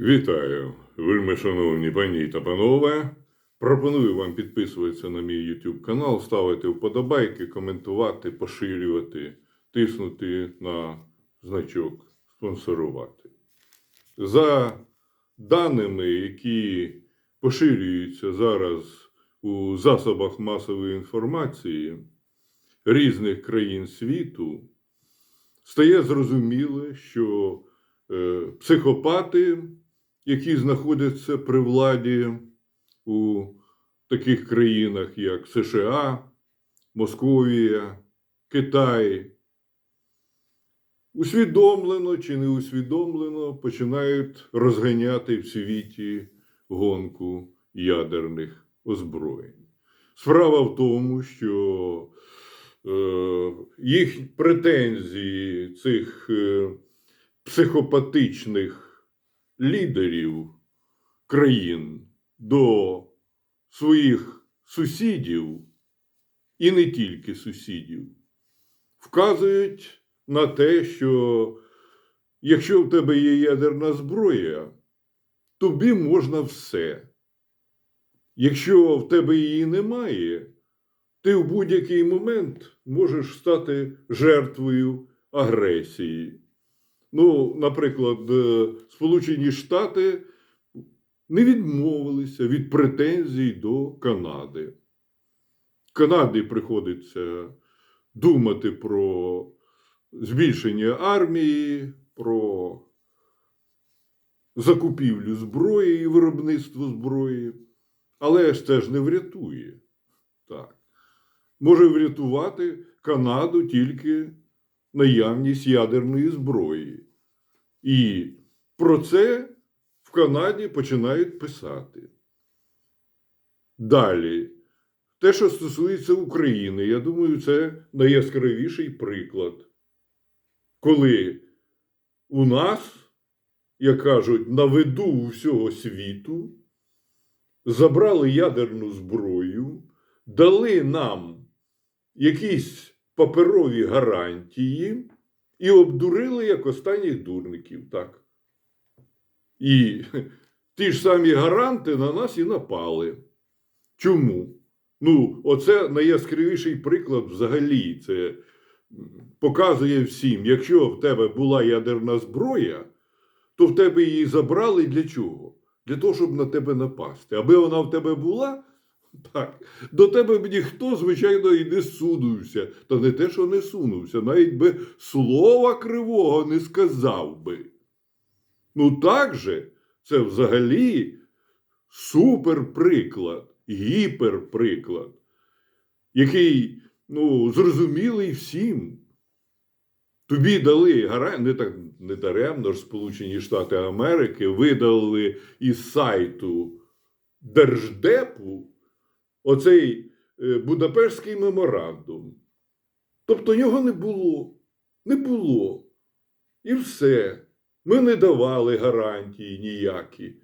Вітаю, вельми шановні пані та панове. Пропоную вам підписуватися на мій YouTube канал, ставити вподобайки, коментувати, поширювати, тиснути на значок спонсорувати. За даними, які поширюються зараз у засобах масової інформації різних країн світу, стає зрозуміло, що е, психопати, які знаходяться при владі у таких країнах, як США, Московія, Китай, усвідомлено чи не усвідомлено починають розганяти в світі гонку ядерних озброєнь. Справа в тому, що е, їх претензії цих е, психопатичних лідерів країн до своїх сусідів, і не тільки сусідів, вказують на те, що якщо в тебе є ядерна зброя, тобі можна все. Якщо в тебе її немає, ти в будь-який момент можеш стати жертвою агресії. Ну, наприклад, е, Сполучені Штати не відмовилися від претензій до Канади. Канаді приходиться думати про збільшення армії, про закупівлю зброї і виробництво зброї. Але ж це ж не врятує. Так. Може врятувати Канаду тільки наявність ядерної зброї. І про це в Канаді починають писати. Далі, те, що стосується України, я думаю, це найяскравіший приклад, коли у нас, як кажуть, на виду всього світу забрали ядерну зброю, дали нам якісь паперові гарантії і обдурили як останніх дурників. Так. І ті ж самі гаранти на нас і напали. Чому? Ну, оце найяскравіший приклад взагалі. Це показує всім, якщо в тебе була ядерна зброя, то в тебе її забрали для чого? Для того, щоб на тебе напасти. Аби вона в тебе була, так, до тебе б ніхто, звичайно, і не сунувся. Та не те, що не сунувся, навіть би слова кривого не сказав би. Ну так же, це взагалі суперприклад, гіперприклад, який ну, зрозумілий всім. Тобі дали гарантію, не так не даремно ж Сполучені Штати Америки видали із сайту Держдепу оцей е, Будапештський меморандум. Тобто його не було. Не було. І все. Ми не давали гарантії ніякі.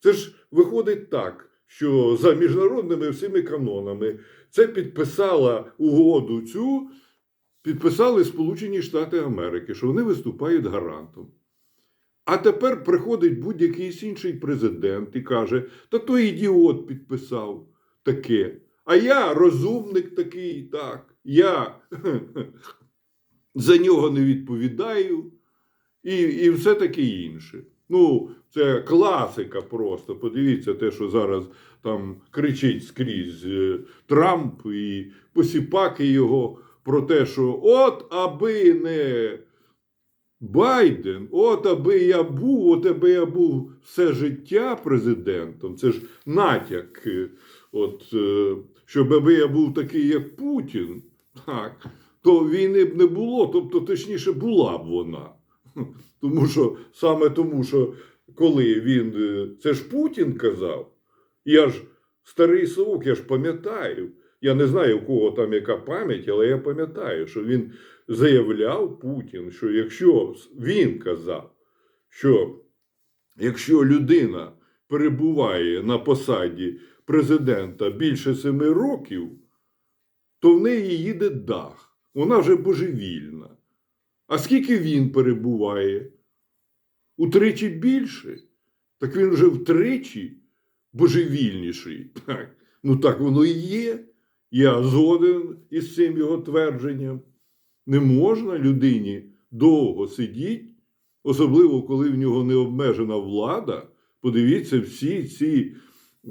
Це ж виходить так, що за міжнародними всіми канонами це підписала угоду цю, підписали Сполучені Штати Америки, що вони виступають гарантом. А тепер приходить будь-який інший президент і каже: та той ідіот підписав таке. А я розумник такий, так, я за нього не відповідаю, і, і все таке інше. Ну, це класика просто. Подивіться те, що зараз там кричить скрізь е, Трамп і посіпаки його про те, що от аби не Байден, от аби я був, от аби я був все життя президентом, це ж натяк, е, от, е, щоб аби я був такий, як Путін, так, то війни б не було, тобто, точніше, була б вона. Тому що саме тому, що коли він, е, це ж Путін казав, я ж старий совок, я ж пам'ятаю. Я не знаю, у кого там яка пам'ять, але я пам'ятаю, що він заявляв Путін, що якщо він казав, що якщо людина перебуває на посаді президента більше семи років, то в неї їде дах. Вона вже божевільна. А скільки він перебуває? утричі більше. Так він вже втричі божевільніший. Так. Ну так воно і є. Я згоден із цим його твердженням. Не можна людині довго сидіти, особливо коли в нього не обмежена влада. Подивіться, всі ці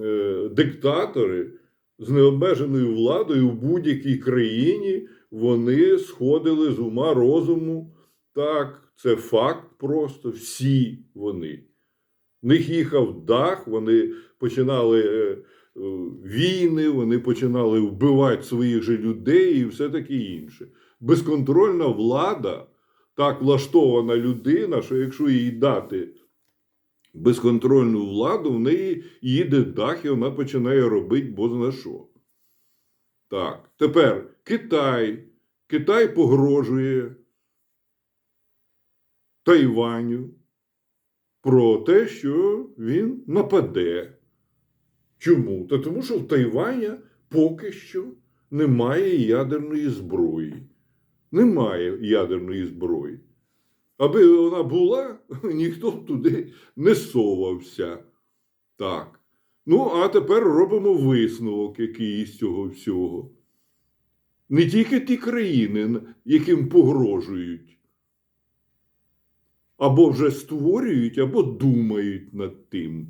е, диктатори з необмеженою владою в будь-якій країні вони сходили з ума розуму. Так, це факт просто. Всі вони. В них їхав дах, вони починали е, війни, вони починали вбивати своїх же людей і все таке інше. Безконтрольна влада, так влаштована людина, що якщо їй дати безконтрольну владу, в неї їде дах, і вона починає робити бозна що. Так, тепер Китай. Китай погрожує Тайваню про те, що він нападе. Чому? Та тому, що в Тайвані поки що немає ядерної зброї. Немає ядерної зброї. Аби вона була, ніхто б туди не совався. Так. Ну, а тепер робимо висновок, який із цього всього. Не тільки ті країни, яким погрожують, або вже створюють, або думають над тим,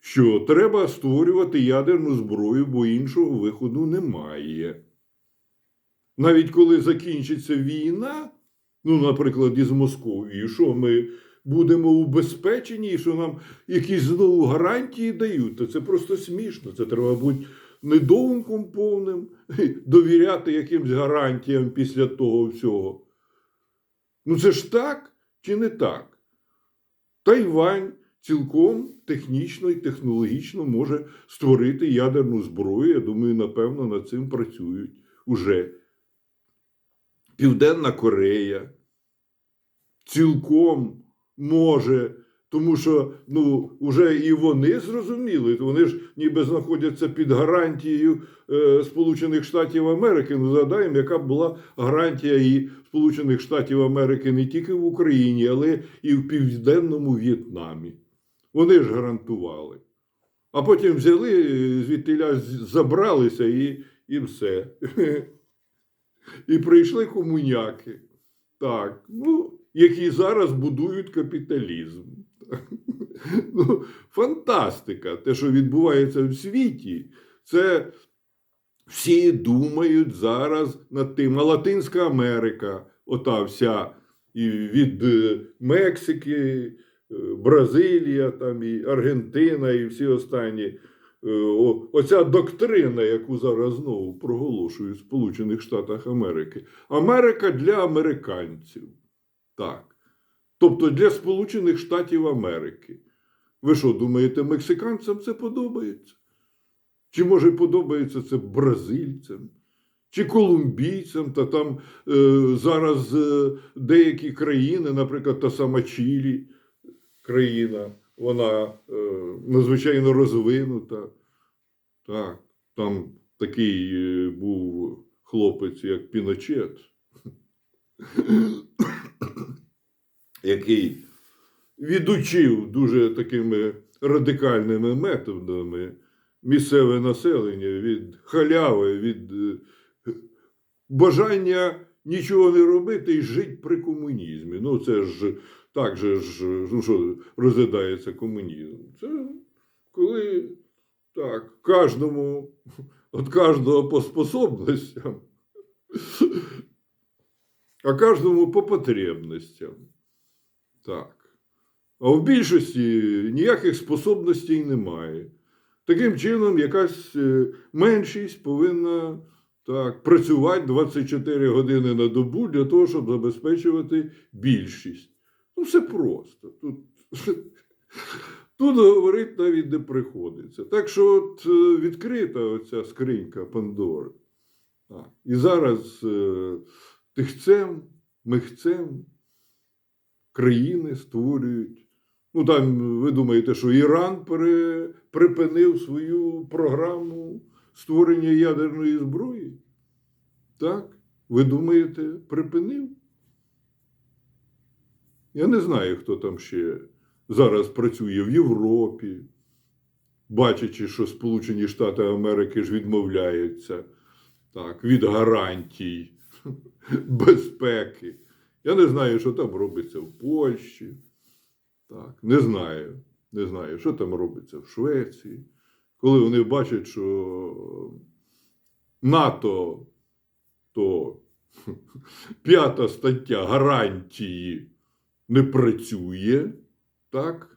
що треба створювати ядерну зброю, бо іншого виходу немає. Навіть коли закінчиться війна, ну, наприклад, із Московією, що ми будемо убезпечені, і що нам якісь знову гарантії дають, то це просто смішно. Це треба бути недоумком повним, довіряти якимсь гарантіям після того всього. Ну це ж так чи не так? Тайвань цілком технічно і технологічно може створити ядерну зброю. Я думаю, напевно, над цим працюють уже. Південна Корея цілком може, тому що ну, вже і вони зрозуміли, вони ж ніби знаходяться під гарантією е, Сполучених Штатів Америки. Ну, згадаємо, яка була гарантія і Сполучених Штатів Америки не тільки в Україні, але і в Південному В'єтнамі. Вони ж гарантували. А потім взяли, е, звідтиля з- забралися і, і все. І прийшли комуняки. Так, ну, які зараз будують капіталізм. Ну, фантастика. Те, що відбувається в світі, це всі думають зараз над тим. А Латинська Америка, ота вся, і від е, Мексики, Бразилія, там, і Аргентина, і всі останні. Е, Оця доктрина, яку зараз знову проголошують в Сполучених Штатах Америки. Америка для американців. Так. Тобто для Сполучених Штатів Америки. Ви що, думаєте, мексиканцям це подобається? Чи може подобається це бразильцям? Чи колумбійцям, та там е, зараз е, деякі країни, наприклад, та сама Чилі, країна, вона е, надзвичайно розвинута. Так, там такий е, був хлопець, як Піночет, який відучив дуже такими радикальними методами місцеве населення від халяви, від е, бажання нічого не робити і жити при комунізмі. Ну, це ж так же ж, ну що розглядається комунізм. Це коли так, кожному, от кожного по способностям, а кожному по потребностям. Так. А в більшості ніяких способностей немає. Таким чином, якась е, меншість повинна так, працювати 24 години на добу для того, щоб забезпечувати більшість. Ну, все просто. Тут, тут говорити навіть не приходиться. Так що от е, відкрита оця скринька Пандори. І зараз е, тихцем, михцем країни створюють. Ну, там ви думаєте, що Іран пере, припинив свою програму створення ядерної зброї? Так? Ви думаєте, припинив? Я не знаю, хто там ще зараз працює в Європі, бачачи, що Сполучені Штати Америки ж відмовляються так, від гарантій безпеки. Я не знаю, що там робиться в Польщі. Так, не знаю. Не знаю, що там робиться в Швеції. Коли вони бачать, що НАТО то п'ята стаття гарантії не працює, так?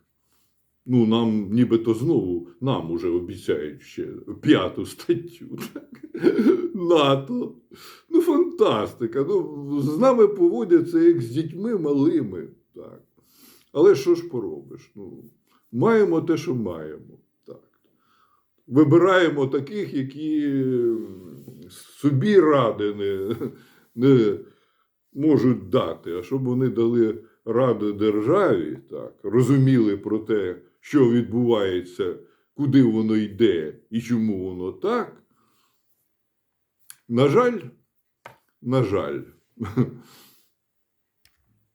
Ну, нам нібито знову нам уже обіцяють ще п'яту статтю. Так? НАТО. Ну, фантастика. Ну, з нами поводяться як з дітьми малими. Так. Але що ж поробиш? Ну, маємо те, що маємо. Так. Вибираємо таких, які собі ради не, не можуть дати, а щоб вони дали раду державі, так, розуміли про те, що відбувається, куди воно йде і чому воно так. На жаль, на жаль,